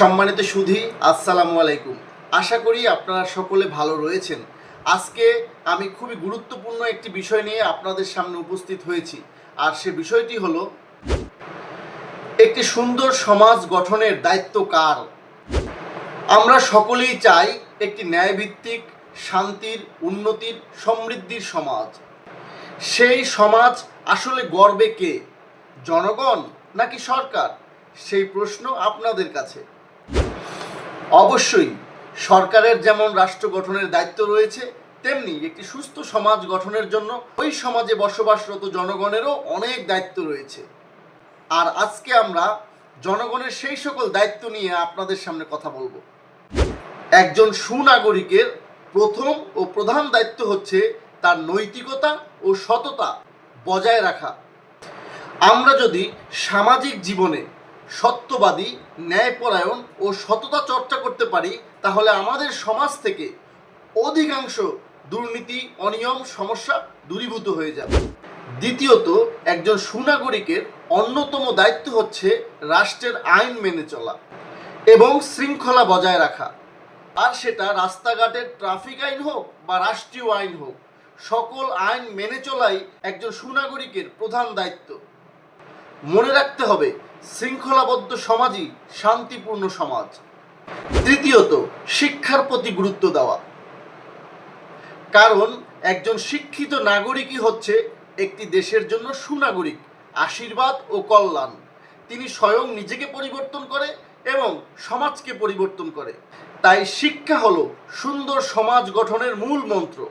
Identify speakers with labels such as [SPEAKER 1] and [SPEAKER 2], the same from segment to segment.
[SPEAKER 1] সম্মানিত সুধী, আসসালামু আলাইকুম। আশা করি আপনারা সকলে ভালো রয়েছেন। আজকে আমি খুবই গুরুত্বপূর্ণ একটি বিষয় নিয়ে আপনাদের সামনে উপস্থিত হয়েছি, আর সে বিষয়টি হলো, একটি সুন্দর সমাজ গঠনের দায়িত্ব কার? আমরা সকলেই চাই একটি ন্যায়ভিত্তিক, শান্তির, উন্নতির, সমৃদ্ধির সমাজ। সেই সমাজ আসলে গর্বে কে? জনগণ নাকি সরকার? সেই প্রশ্ন আপনাদের কাছে। অবশ্যই সরকারের যেমন রাষ্ট্র গঠনের দায়িত্ব রয়েছে, তেমনি একটি সুস্থ সমাজ গঠনের জন্য ওই সমাজে বসবাসরত জনগণেরও অনেক দায়িত্ব রয়েছে। আর আজকে আমরা জনগণের সেই সকল দায়িত্ব নিয়ে আপনাদের সামনে কথা বলব। একজন সুনাগরিকের প্রথম ও প্রধান দায়িত্ব হচ্ছে তার নৈতিকতা ও সততা বজায় রাখা। আমরা যদি সামাজিক জীবনে সত্যবাদী, ন্যায়পরায়ণ ও সততা চর্চা করতে পারি, তাহলে আমাদের সমাজ থেকে অধিকাংশ দুর্নীতি, অনিয়ম, সমস্যা দূরীভূত হয়ে যাবে। দ্বিতীয়ত, একজন সুনাগরিকের অন্যতম দায়িত্ব হচ্ছে রাষ্ট্রের আইন মেনে চলা এবং শৃঙ্খলা বজায় রাখা। আর সেটা রাস্তাঘাটের ট্রাফিক আইন হোক বা রাষ্ট্রীয় আইন হোক, সকল আইন মেনে চলাই একজন সুনাগরিকের প্রধান দায়িত্ব। মনে রাখতে হবে শৃঙ্খলাবদ্ধ সমাজই শান্তিপূর্ণ সমাজ। তৃতীয়ত শিক্ষার প্রতি গুরুত্ব দেওয়া। কারণ, একজন শিক্ষিত নাগরিকই হচ্ছে একটি দেশের জন্য সুনাগরিক, আশীর্বাদ ও কল্যাণ। তিনি স্বয়ং নিজেকে পরিবর্তন করে এবং সমাজকে পরিবর্তন করে। তাই শিক্ষা হলো সুন্দর সমাজ গঠনের মূল মন্ত্র।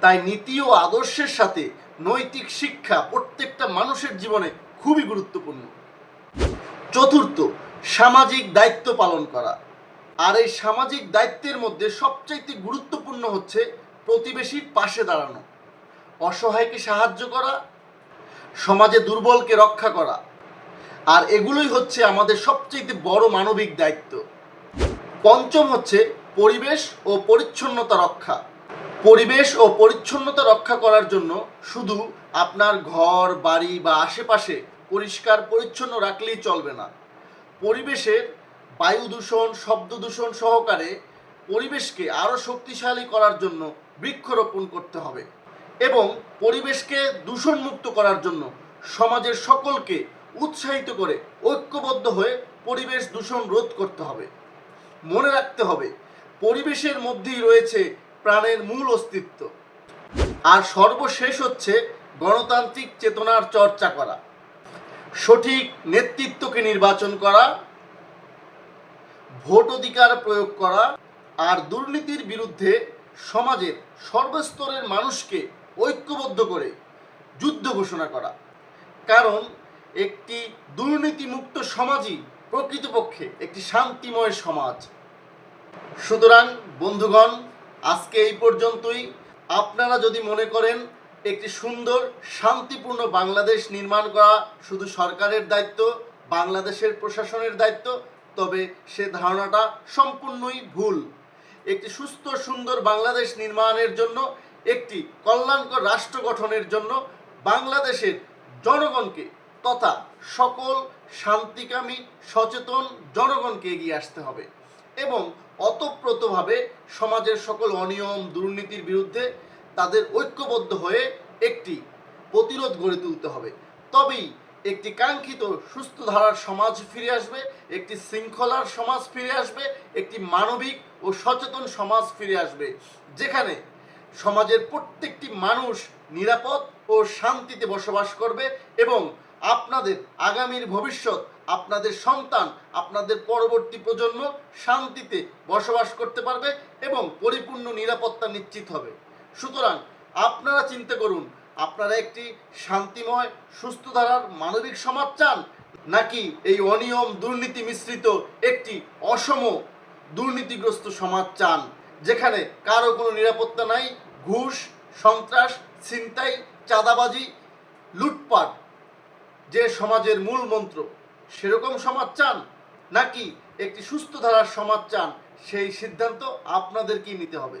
[SPEAKER 1] তাই নীতি ও আদর্শের সাথে নৈতিক শিক্ষা প্রত্যেকটা মানুষের জীবনে খুবই গুরুত্বপূর্ণ। চতুর্থ, সামাজিক দায়িত্ব পালন করা। আর এই সামাজিক দায়িত্বের মধ্যে সবচাইতে গুরুত্বপূর্ণ হচ্ছে প্রতিবেশীর পাশে দাঁড়ানো। অসহায়কে সাহায্য করা, সমাজে দুর্বলকে রক্ষা করা। আর এগুলোই হচ্ছে আমাদের সবচেয়ে বড় মানবিক দায়িত্ব। পঞ্চম হচ্ছে পরিবেশ ও পরিচ্ছন্নতা রক্ষা। পরিবেশ ও পরিচ্ছন্নতা রক্ষা করার জন্য শুধু আপনার ঘর, বাড়ি বা আশেপাশে পরিষ্কার, পরিচ্ছন্ন রাখলেই চলবে না। পরিবেশের বায়ু দূষণ, শব্দ দূষণ সহকারে পরিবেশকে আরও শক্তিশালী করার জন্য বৃক্ষরোপণ করতে হবে এবং পরিবেশকে দূষণমুক্ত করার জন্য সমাজের সকলকে উৎসাহিত করে ঐক্যবদ্ধ হয়ে পরিবেশ দূষণ রোধ করতে হবে। মনে রাখতে হবে, পরিবেশের মধ্যেই রয়েছে প্রাণের মূল অস্তিত্ব। আর সর্বশেষ হচ্ছে গণতান্ত্রিক চেতনার চর্চা করা। সঠিক নেতৃত্বকে নির্বাচন করা, ভোট অধিকার প্রয়োগ করা আর দুর্নীতির বিরুদ্ধে সমাজের সর্বস্তরের মানুষকে ঐক্যবদ্ধ করে যুদ্ধ ঘোষণা করা। কারণ একটি দুর্নীতিমুক্ত সমাজই প্রকৃতপক্ষে একটি শান্তিময় সমাজ। সুতরাং বন্ধুগণ, আজকে এই পর্যন্তই। আপনারা যদি মনে করেন একটি সুন্দর, শান্তিপূর্ণ বাংলাদেশ নির্মাণ করা শুধু সরকারের দায়িত্ব, বাংলাদেশের প্রশাসনের দায়িত্ব, তবে সে ধারণাটা সম্পূর্ণই ভুল। একটি সুস্থ, সুন্দর বাংলাদেশ নির্মাণের জন্য, একটি কল্যাণকর রাষ্ট্র গঠনের জন্য বাংলাদেশের জনগণকে তথা সকল শান্তিকামী, সচেতন জনগণকে এগিয়ে আসতে হবে এবং অতপ্রতভাবে সমাজের সকল অনিয়ম, দুর্নীতির বিরুদ্ধে তাদের ঐক্যবদ্ধ হয়ে একটি প্রতিরোধ গড়ে তুলতে হবে। তবেই একটি কাঙ্ক্ষিত সুস্থ ধারার সমাজ ফিরে আসবে, একটি শৃঙ্খলার সমাজ ফিরে আসবে, একটি মানবিক ও সচেতন সমাজ ফিরে আসবে, যেখানে সমাজের প্রত্যেকটি মানুষ নিরাপদ ও শান্তিতে বসবাস করবে এবং আপনাদের আগামীর ভবিষ্যৎ, আপনাদের সন্তান, আপনাদের পরবর্তী প্রজন্ম শান্তিতে বসবাস করতে পারবে এবং পরিপূর্ণ নিরাপত্তা নিশ্চিত হবে। সুতরাং আপনারা চিন্তা করুন, আপনারা একটি শান্তিময়, সুস্থ ধারার মানবিক সমাজ চান, নাকি এই অনিয়ম, দুর্নীতি মিশ্রিত একটি অসম, দুর্নীতিগ্রস্ত সমাজ চান, যেখানে কারও কোনো নিরাপত্তা নাই, ঘুষ, সন্ত্রাস, ছিনতাই, চাঁদাবাজি, লুটপাট, যে সমাজের মূল মন্ত্র, সেরকম সমাজ চান, নাকি একটি সুস্থ ধারার সমাজ চান, সেই সিদ্ধান্ত আপনাদেরকেই নিতে হবে।